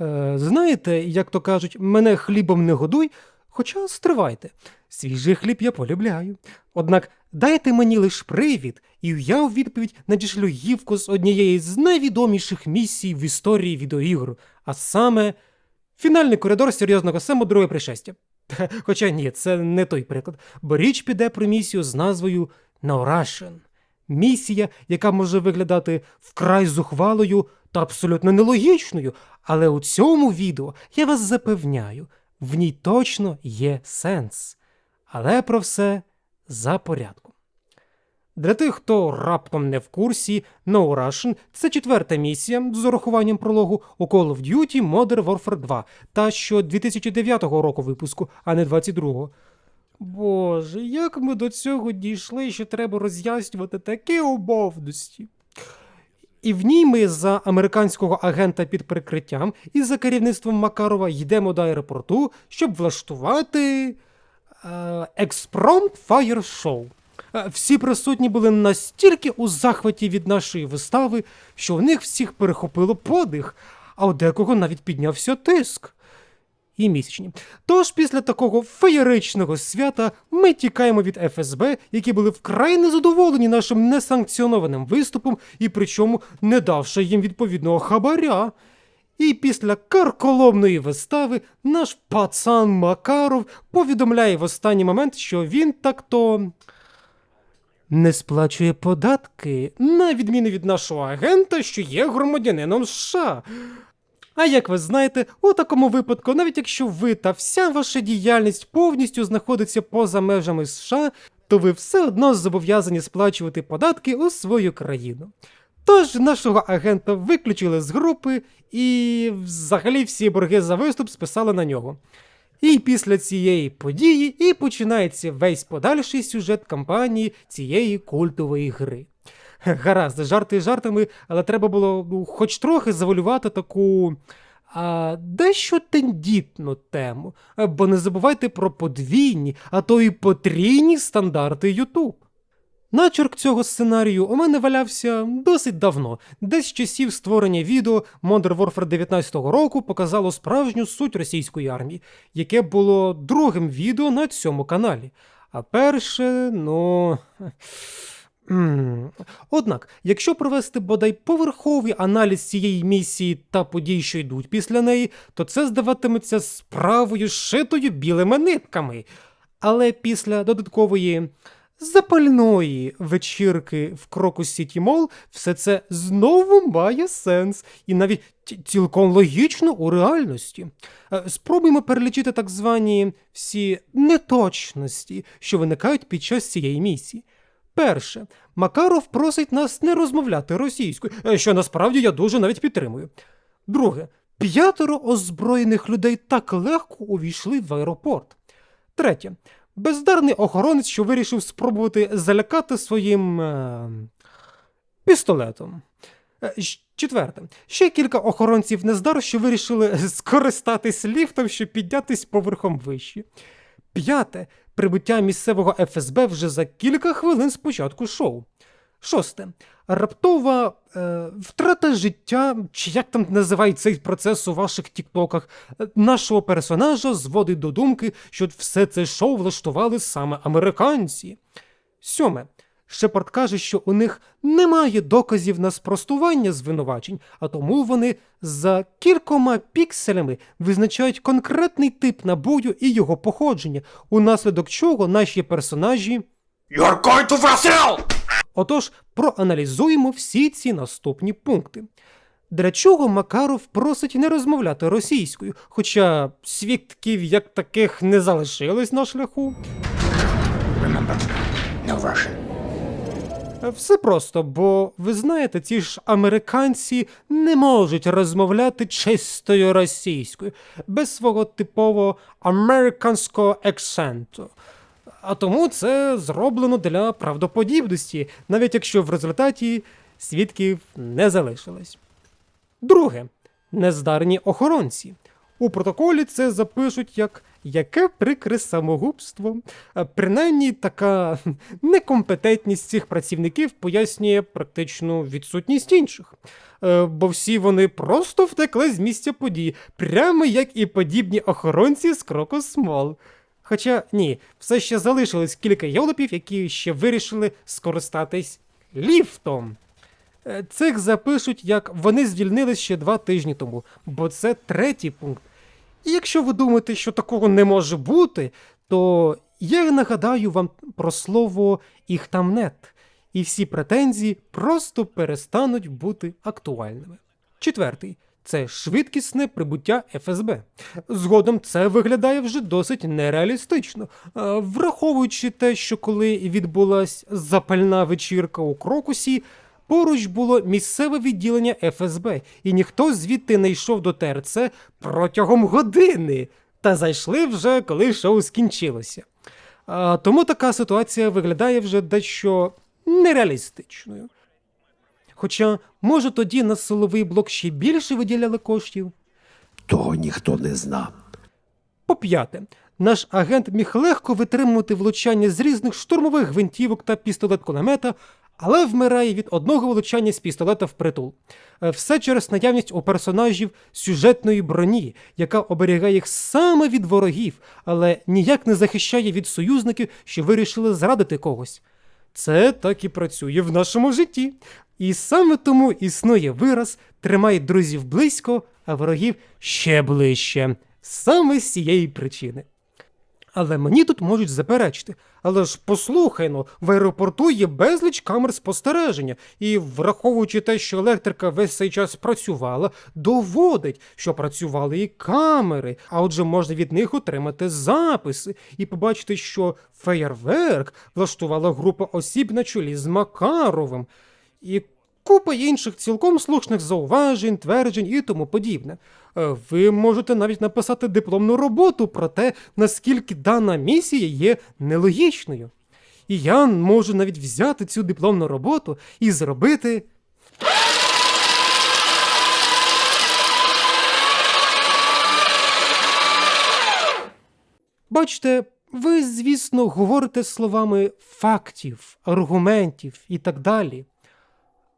Е, знаєте, як то кажуть, мене хлібом не годуй, хоча стривайте. Свіжий хліб я полюбляю. Однак дайте мені лиш привід, і я у відповідь надішлю гівку з однієї з найвідоміших місій в історії відеоігр, а саме фінальний коридор серйозного сему друге пришестя. Хоча ні, це не той приклад, бо річ піде про місію з назвою No Russian. Місія, яка може виглядати вкрай зухвалою та абсолютно нелогічною, але у цьому відео я вас запевняю, в ній точно є сенс. Але про все за порядком. Для тих, хто раптом не в курсі, No Russian – це четверта місія з урахуванням прологу у Call of Duty Modern Warfare 2, та що 2009 року випуску, а не 22-го. Боже, як ми до цього дійшли, що треба роз'яснювати такі умовності. І в ній ми за американського агента під прикриттям і за керівництвом Макарова йдемо до аеропорту, щоб влаштувати е, експромт фаєр шоу. Е, Всі присутні були настільки у захваті від нашої вистави, що у них всіх перехопило подих, а у декого навіть піднявся тиск. І місячні. Тож після такого феєричного свята ми тікаємо від ФСБ, які були вкрай незадоволені нашим несанкціонованим виступом і причому не давши їм відповідного хабаря. І після карколомної вистави наш пацан Макаров повідомляє в останній момент, що він так-то не сплачує податки, на відміну від нашого агента, що є громадянином США. А як ви знаєте, у такому випадку, навіть якщо ви та вся ваша діяльність повністю знаходиться поза межами США, то ви все одно зобов'язані сплачувати податки у свою країну. Тож нашого агента виключили з групи і взагалі всі борги за виступ списали на нього. І після цієї події і починається весь подальший сюжет кампанії цієї культової гри. Гаразд, жарти жартами, але треба було ну, хоч трохи завалювати таку а, дещо тендітну тему. Е, Бо не забувайте про подвійні, а то і потрійні стандарти YouTube. Начерк цього сценарію у мене валявся досить давно, десь з часів створення відео Modern Warfare 19-го року показало справжню суть російської армії, яке було другим відео на цьому каналі. А перше, ну. Однак, якщо провести бодай поверховий аналіз цієї місії та подій, що йдуть після неї, то це здаватиметься справою шитою білими нитками. Але після додаткової запальної вечірки в Крокус Сіті Мол все це знову має сенс і навіть цілком логічно у реальності. Е, Спробуємо перелічити так звані всі неточності, що виникають під час цієї місії. Перше, Макаров просить нас не розмовляти російською, е, що насправді я дуже навіть підтримую. Друге, п'ятеро озброєних людей так легко увійшли в аеропорт. Третє, бездарний охоронець, що вирішив спробувати залякати своїм е, пістолетом. Е, Четверте, ще кілька охоронців нездар, що вирішили скористатись ліфтом, щоб піднятись поверхом вище. П'яте прибуття місцевого ФСБ вже за кілька хвилин з початку шоу. Шосте. Раптова е, втрата життя, чи як там називають цей процес у ваших тіктоках, е, нашого персонажа зводить до думки, що все це шоу влаштували саме американці. Сьоме. Шепард каже, що у них немає доказів на спростування звинувачень, а тому вони за кількома пікселями визначають конкретний тип набою і його походження, унаслідок чого наші персонажі. You're going to Brazil! Отож, проаналізуємо всі ці наступні пункти. Для чого Макаров просить не розмовляти російською, хоча свідків як таких не залишилось на шляху. Remember, no Russian. Все просто, бо ви знаєте, ці ж американці не можуть розмовляти чистою російською, без свого типового американського акценту. А тому це зроблено для правдоподібності, навіть якщо в результаті свідків не залишилось. Друге, нездарні охоронці. У протоколі це запишуть як яке прикре самогубство. Е, Принаймні, така некомпетентність цих працівників пояснює практичну відсутність інших. Е, Бо всі вони просто втекли з місця події, прямо як і подібні охоронці з кроку Смол. Хоча ні, все ще залишилось кілька йолопів, які ще вирішили скористатись ліфтом. Е, Цих запишуть, як вони звільнились ще два тижні тому, бо це третій пункт. І якщо ви думаєте, що такого не може бути, то я нагадаю вам про слово «іхтамнет», і всі претензії просто перестануть бути актуальними. Четвертий це швидкісне прибуття ФСБ. Згодом це виглядає вже досить нереалістично, Е, враховуючи те, що коли відбулась запальна вечірка у Крокусі, поруч було місцеве відділення ФСБ, і ніхто звідти не йшов до ТРЦ протягом години. Та зайшли вже, коли шоу скінчилося. А, тому така ситуація виглядає вже дещо нереалістичною. Хоча, може, тоді на силовий блок ще більше виділяли коштів. Того ніхто не зна. По п'яте, наш агент міг легко витримувати влучання з різних штурмових гвинтівок та пістолет-кулемета, але вмирає від одного влучання з пістолета впритул. Е, Все через наявність у персонажів сюжетної броні, яка оберігає їх саме від ворогів, але ніяк не захищає від союзників, що вирішили зрадити когось. Це так і працює в нашому житті. І саме тому існує вираз тримай друзів близько, а ворогів ще ближче. Саме з цієї причини. Але мені тут можуть заперечити. Але ж послухай ну, в аеропорту є безліч камер спостереження, і враховуючи те, що електрика весь цей час працювала, доводить, що працювали і камери, а отже можна від них отримати записи і побачити, що феєрверк влаштувала група осіб на чолі з Макаровим. І купа інших цілком слушних зауважень, тверджень і тому подібне. Е, Ви можете навіть написати дипломну роботу про те, наскільки дана місія є нелогічною. І я можу навіть взяти цю дипломну роботу і зробити. Бачите, ви, звісно, говорите словами фактів, аргументів і так далі.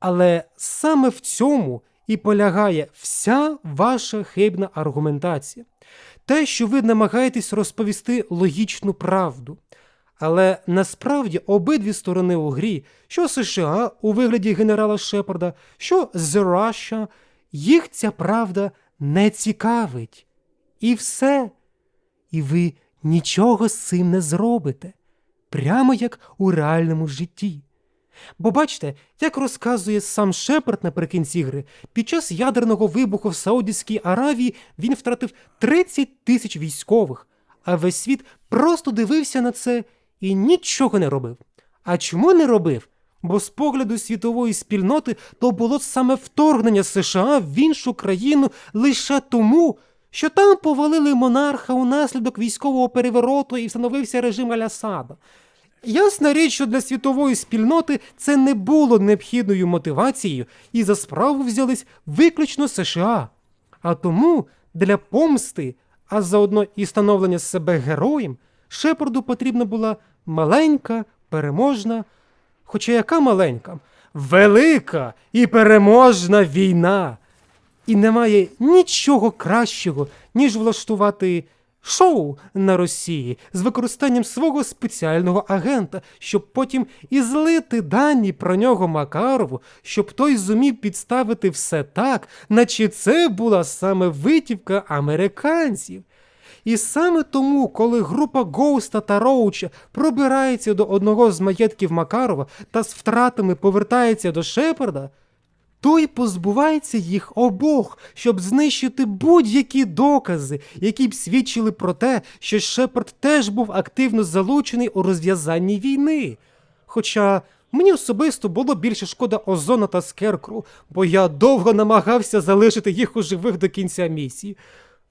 Але саме в цьому і полягає вся ваша хибна аргументація. Те, що ви намагаєтесь розповісти логічну правду. Але насправді обидві сторони у грі, що США у вигляді генерала Шепарда, що The Russia, їх ця правда не цікавить. І все. І ви нічого з цим не зробите, прямо як у реальному житті. Бо бачите, як розказує сам Шепард наприкінці гри, під час ядерного вибуху в Саудівській Аравії він втратив 30 тисяч військових, а весь світ просто дивився на це і нічого не робив. А чому не робив? Бо з погляду світової спільноти то було саме вторгнення США в іншу країну лише тому, що там повалили монарха унаслідок військового перевороту і встановився режим Алясада. Ясна річ, що для світової спільноти це не було необхідною мотивацією, і за справу взялись виключно США. А тому для помсти, а заодно і становлення себе героєм, Шепарду потрібна була маленька, переможна, хоча яка маленька, велика і переможна війна. І немає нічого кращого, ніж влаштувати шоу на Росії з використанням свого спеціального агента, щоб потім і злити дані про нього Макарову, щоб той зумів підставити все так, наче це була саме витівка американців. І саме тому, коли група Гоуста та Роуча пробирається до одного з маєтків Макарова та з втратами повертається до Шепарда, той позбувається їх обох, щоб знищити будь-які докази, які б свідчили про те, що Шепард теж був активно залучений у розв'язанні війни. Хоча мені особисто було більше шкода Озона та Скеркру, бо я довго намагався залишити їх у живих до кінця місії.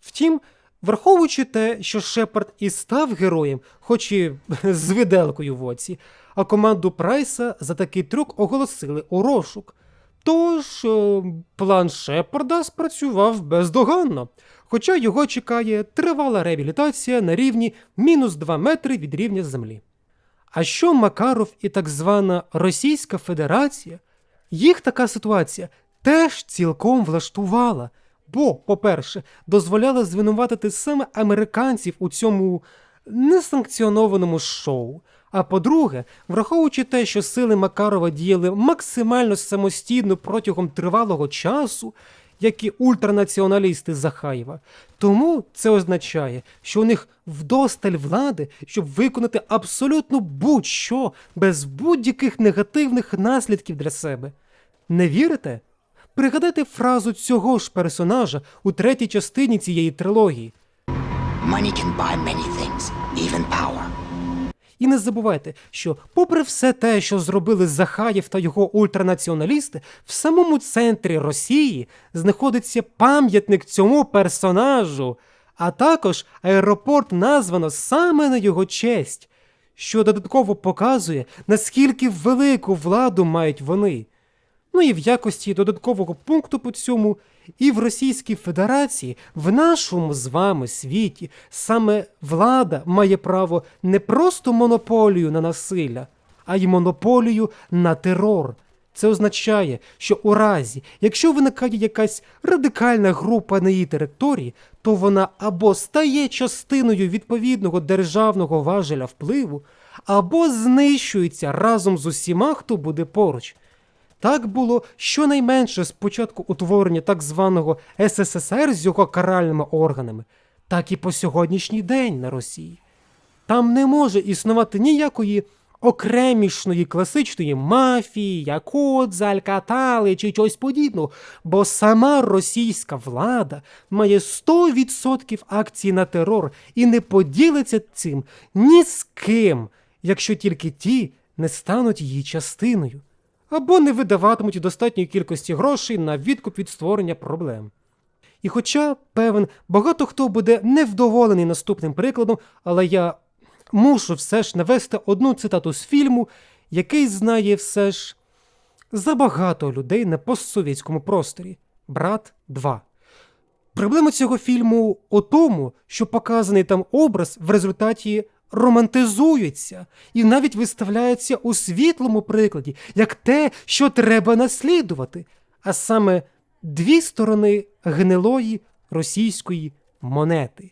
Втім, враховуючи те, що Шепард і став героєм, хоч і з виделкою в оці, а команду Прайса за такий трюк оголосили у розшук. Тож е, план Шепарда спрацював бездоганно, хоча його чекає тривала реабілітація на рівні мінус 2 метри від рівня землі. А що Макаров і так звана Російська Федерація, їх така ситуація теж цілком влаштувала, бо, по-перше, дозволяла звинуватити саме американців у цьому несанкціонованому шоу. А по-друге, враховуючи те, що сили Макарова діяли максимально самостійно протягом тривалого часу, як і ультранаціоналісти Захаєва, тому це означає, що у них вдосталь влади, щоб виконати абсолютно будь-що без будь-яких негативних наслідків для себе. Не вірите? Пригадайте фразу цього ж персонажа у третій частині цієї трилогії. Money can buy many things, even power. І не забувайте, що, попри все те, що зробили Захаєв та його ультранаціоналісти, в самому центрі Росії знаходиться пам'ятник цьому персонажу, а також аеропорт названо саме на його честь, що додатково показує, наскільки велику владу мають вони. Ну і в якості додаткового пункту по цьому, і в Російській Федерації, в нашому з вами світі, саме влада має право не просто монополію на насилля, а й монополію на терор. Це означає, що у разі, якщо виникає якась радикальна група на її території, то вона або стає частиною відповідного державного важеля впливу, або знищується разом з усіма, хто буде поруч. Так було щонайменше з початку утворення так званого СССР з його каральними органами, так і по сьогоднішній день на Росії. Там не може існувати ніякої окремішної класичної мафії, якудза, алькатали чи чогось подібного, бо сама російська влада має 100% акцій на терор і не поділиться цим ні з ким, якщо тільки ті не стануть її частиною або не видаватимуть достатньої кількості грошей на відкуп від створення проблем. І хоча, певен, багато хто буде невдоволений наступним прикладом, але я мушу все ж навести одну цитату з фільму, який знає все ж забагато людей на постсовєтському просторі Брат 2. Проблема цього фільму у тому, що показаний там образ в результаті романтизується і навіть виставляється у світлому прикладі, як те, що треба наслідувати, а саме дві сторони гнилої російської монети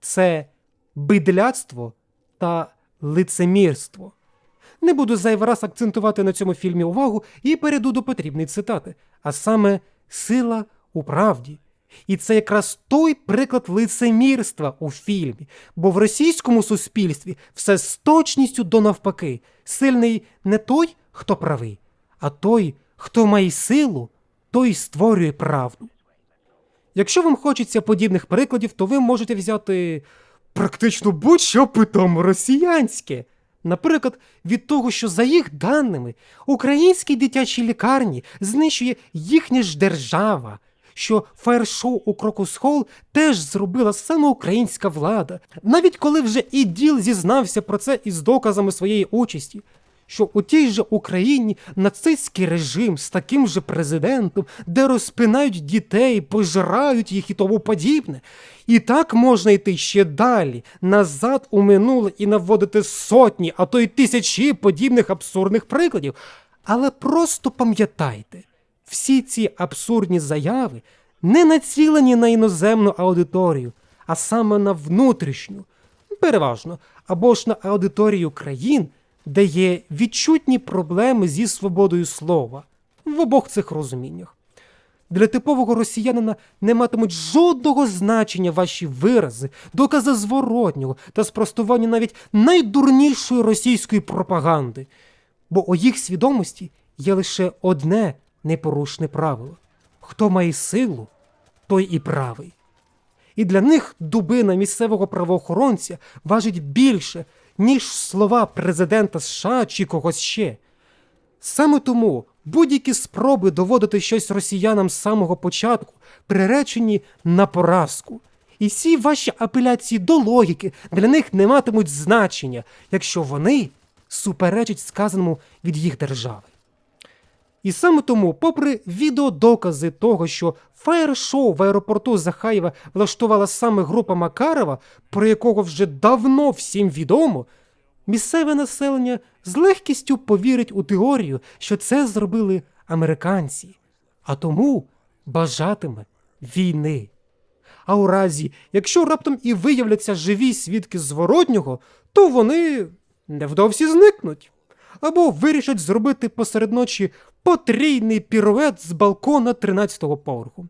це бидляцтво та лицемірство. Не буду зайвий раз акцентувати на цьому фільмі увагу і перейду до потрібної цитати, а саме сила у правді. І це якраз той приклад лицемірства у фільмі, бо в російському суспільстві все з точністю до навпаки. Сильний не той, хто правий, а той, хто має силу, той створює правду. Якщо вам хочеться подібних прикладів, то ви можете взяти практично будь-що питомо росіянське. Наприклад, від того, що за їх даними українські дитячі лікарні знищує їхня ж держава, що фаєр-шоу у Крокус Холл теж зробила саме українська влада, навіть коли вже і діл зізнався про це із доказами своєї участі. Що у тій же Україні нацистський режим з таким же президентом, де розпинають дітей, пожирають їх і тому подібне. І так можна йти ще далі, назад у минуле і наводити сотні, а то й тисячі подібних абсурдних прикладів. Але просто пам'ятайте, всі ці абсурдні заяви не націлені на іноземну аудиторію, а саме на внутрішню, переважно, або ж на аудиторію країн, де є відчутні проблеми зі свободою слова в обох цих розуміннях. Для типового росіянина не матимуть жодного значення ваші вирази, докази зворотнього та спростування навіть найдурнішої російської пропаганди, бо у їх свідомості є лише одне непорушне правило: хто має силу, той і правий. І для них дубина місцевого правоохоронця важить більше, ніж слова президента США чи когось ще. Саме тому будь-які спроби доводити щось росіянам з самого початку приречені на поразку. І всі ваші апеляції до логіки для них не матимуть значення, якщо вони суперечать сказаному від їх держави. І саме тому, попри відеодокази того, що фаєр-шоу в аеропорту Захаєва влаштувала саме група Макарова, про якого вже давно всім відомо, місцеве населення з легкістю повірить у теорію, що це зробили американці, а тому бажатиме війни. А у разі, якщо раптом і виявляться живі свідки зворотнього, то вони невдовзі зникнуть. Або вирішать зробити посеред ночі потрійний пірует з балкона 13-го поверху.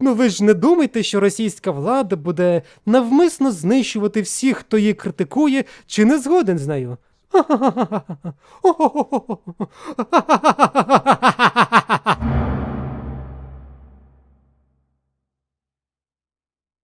Ну ви ж не думайте, що російська влада буде навмисно знищувати всіх, хто її критикує чи не згоден з нею.